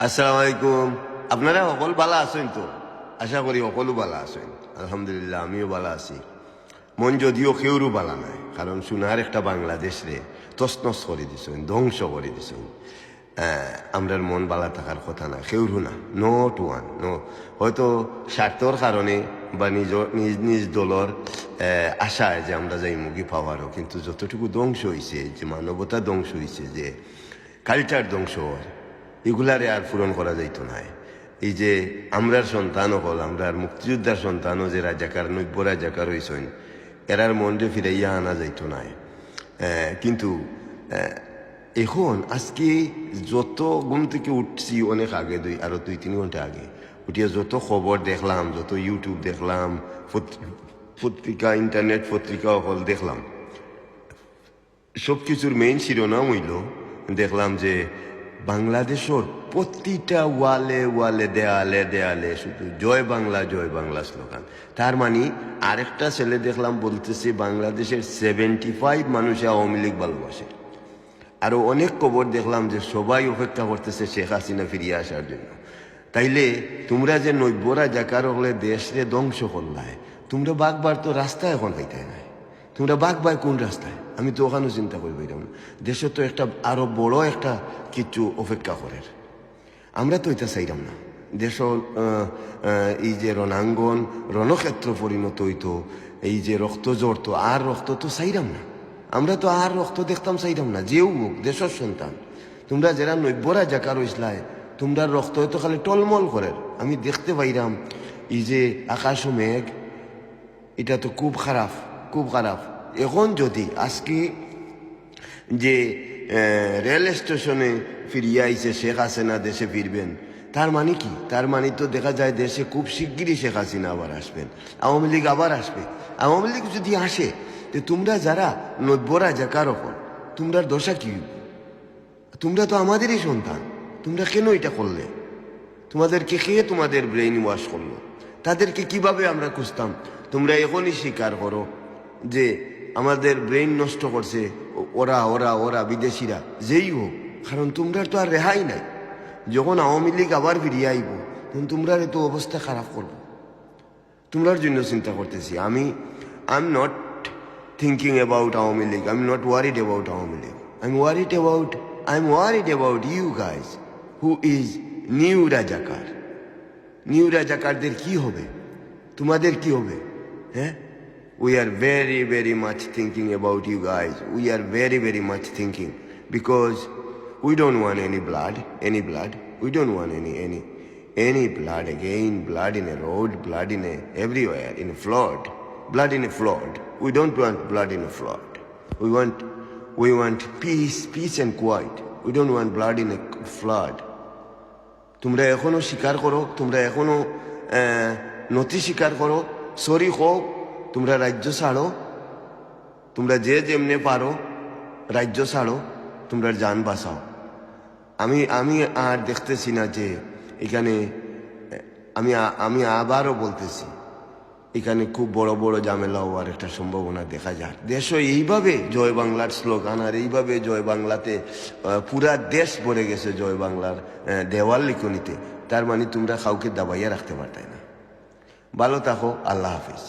আসসালামু আলাইকুম আপনারা সকল ভালো আছেন তো আশা করি সকলো ভালো আছেন আলহামদুলিল্লাহ আমিও ভালো আছি মন যদিও কেউরও ভালো নাই কারণ সোনার একটা বাংলাদেশ রে তসনস করে দিছেন ধ্বংস করে দিছেন আমরার মন বালা থাকার কথা না কেউরও না নট ওয়ান নো হয়তো স্বার্থর কারণে বা নিজ নিজ নিজ দলর আশায় যে আমরা যাই মুগি পাওয়ারও কিন্তু যতটুকু ধ্বংস হয়েছে যে মানবতা ধ্বংস হয়েছে যে কালচার ধ্বংস হওয়ার এগুলারে আর পূরণ করা যাইতো না। এই যে আমরার সন্তান হল, আমরার মুক্তিযোদ্ধার সন্তানও যে রাজাকার নব্য রাজাকার হইছেন, এরার মনরে ফিরাইয়া আনা যাইতো না। কিন্তু এখন আজকে যত ঘুম থেকে উঠছি অনেক আগে, দুই, আরও দুই, তিন ঘণ্টা আগে, উঠিয়ে যত খবর দেখলাম, যত ইউটিউব দেখলাম পত্রিকা, ইন্টারনেট পত্রিকা হল দেখলাম। সব কিছুর মেইন শিরোনাম হইল, দেখলাম যে বাংলাদেশের প্রতিটা ওয়ালে ওয়ালে, দেয়ালে দেয়ালে শুধু জয় বাংলা জয় বাংলা স্লোগান। তার মানে আরেকটা ছেলে দেখলাম বলতেছে, বাংলাদেশের সেভেন্টি ফাইভ মানুষে আওয়ামী লীগ ভালোবাসে। আরও অনেক খবর দেখলাম যে সবাই অপেক্ষা করতেছে শেখ হাসিনা ফিরিয়ে আসার জন্য। তাইলে তোমরা যে নব্যরা জাকার হলে দেশরে ধ্বংস করলায়, তোমরা বাঘবার তো রাস্তা এখন পাইতে নাই। তোমরা বাঘ বাই কোন রাস্তায়? আমি তো ওখানেও চিন্তা করি না দেশে তো একটা আরও বড় একটা কিছু অপেক্ষা করে আমরা তো এটা চাইলাম না। দেশ এই যে রণাঙ্গন, রণক্ষেত্র পরিণত হইতো, এই যে রক্ত জড়তো আর রক্ত তো চাইলাম না। আমরা তো আর রক্ত দেখতাম, চাইলাম না। যেও হোক দেশের সন্তান। তোমরা যারা নব্যরা জাকার হইসলায় তোমরা রক্ত হয়তো খালি টলমল করে আমি দেখতে পাইলাম, এই যে আকাশ মেঘ, এটা তো খুব খারাপ। খুব খারাপ। এখন যদি আজকে যে রেল স্টেশনে ফিরিয়ে আইছে শেখ হাসিনা দেশে ফিরবেন, তার মানে কি? তার মানে তো দেখা যায় দেশে খুব শিগগিরই শেখ হাসিনা আবার আসবেন। আওয়ামী লীগ আবার আসবে। আওয়ামী লীগ যদি আসে, তো তোমরা যারা নব্যরা জাকার ওপর তোমরা দশা কি? তোমরা তো আমাদেরই সন্তান। তোমরা কেন এটা করলে? তোমাদেরকে খেয়ে তোমাদের ব্রেইন ওয়াশ করল? তাদেরকে কীভাবে আমরা খুঁজতাম? তোমরা এখনই স্বীকার করো যে আমাদের ব্রেইন নষ্ট করছে, ওরা ওরা ওরা, বিদেশিরা, যেই হোক, কারণ তোমরা তো আর রেহাই নাই। যখন আওয়ামী লীগ আবার ফিরিয়ে আইব, তখন তোমরা তো অবস্থা খারাপ করব। তোমরার জন্য চিন্তা করতেছি, আমি I am not thinking about Awami League I am not worried about Awami League. I am worried about I am worried about you guys who is new razakar new রাজাকারদের কি হবে? তোমাদের কি হবে? হ্যাঁ? We are very very much thinking about you guys we are very very much thinking because we don't want any blood, any blood. We don't want any any any blood again. Blood in a road, blood in a everywhere in a flood, blood in a flood. We don't want blood in a flood. We want we want peace, peace and quiet. We don't want blood in a flood. তোমরা এখনো স্বীকার করো তোমরা এখনো আহ, নথি স্বীকার করো sorry হোক তোমরা রাজ্য ছাড়ো। তোমরা যে যেমনে পারো, রাজ্য ছাড়ো তোমরা যান বাঁচাও। আমি আমি আর দেখতেছি না যে এখানে, আমি আমি আবারও বলতেছি, এখানে খুব বড় বড় ঝামেলা হওয়ার একটা সম্ভাবনা দেখা যায়। দেশও এইভাবে জয় বাংলার স্লোগান আর এইভাবে জয় বাংলাতে পুরা দেশ ভরে গেছে জয় বাংলার দেওয়াল লিখনিতে। তার মানে তোমরা কাউকে দাবাইয়া রাখতে পারতাই না। ভালো থাকো, আল্লাহ হাফিজ।